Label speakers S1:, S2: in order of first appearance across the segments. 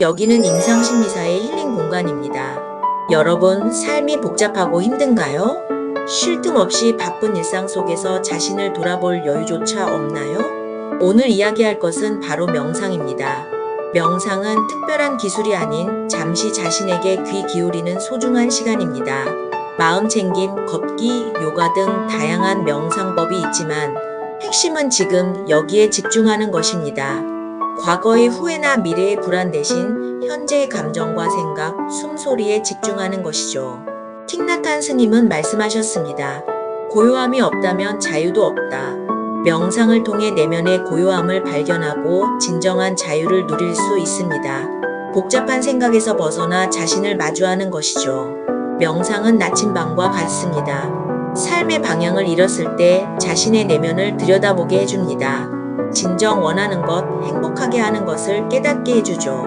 S1: 여기는 임상심리사의 힐링 공간입니다. 여러분, 삶이 복잡하고 힘든가요? 쉴 틈 없이 바쁜 일상 속에서 자신을 돌아볼 여유조차 없나요? 오늘 이야기할 것은 바로 명상입니다. 명상은 특별한 기술이 아닌 잠시 자신에게 귀 기울이는 소중한 시간입니다. 마음 챙김, 걷기, 요가 등 다양한 명상법이 있지만 핵심은 지금 여기에 집중하는 것입니다. 과거의 후회나 미래의 불안 대신 현재의 감정과 생각, 숨소리에 집중하는 것이죠. 틱나탄 스님은 말씀하셨습니다. 고요함이 없다면 자유도 없다. 명상을 통해 내면의 고요함을 발견하고 진정한 자유를 누릴 수 있습니다. 복잡한 생각에서 벗어나 자신을 마주하는 것이죠. 명상은 나침반과 같습니다. 삶의 방향을 잃었을 때 자신의 내면을 들여다보게 해줍니다. 진정 원하는 것, 행복하게 하는 것을 깨닫게 해주죠.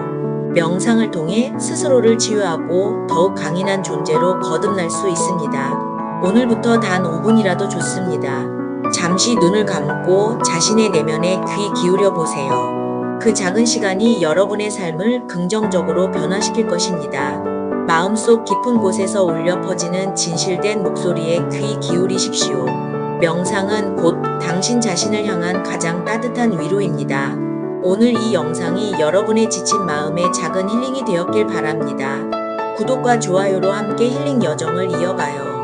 S1: 명상을 통해 스스로를 치유하고 더욱 강인한 존재로 거듭날 수 있습니다. 오늘부터 단 5분이라도 좋습니다. 잠시 눈을 감고 자신의 내면에 귀 기울여 보세요. 그 작은 시간이 여러분의 삶을 긍정적으로 변화시킬 것입니다. 마음속 깊은 곳에서 울려 퍼지는 진실된 목소리에 귀 기울이십시오. 명상은 곧 당신 자신을 향한 가장 따뜻한 위로입니다. 오늘 이 영상이 여러분의 지친 마음에 작은 힐링이 되었길 바랍니다. 구독과 좋아요로 함께 힐링 여정을 이어가요.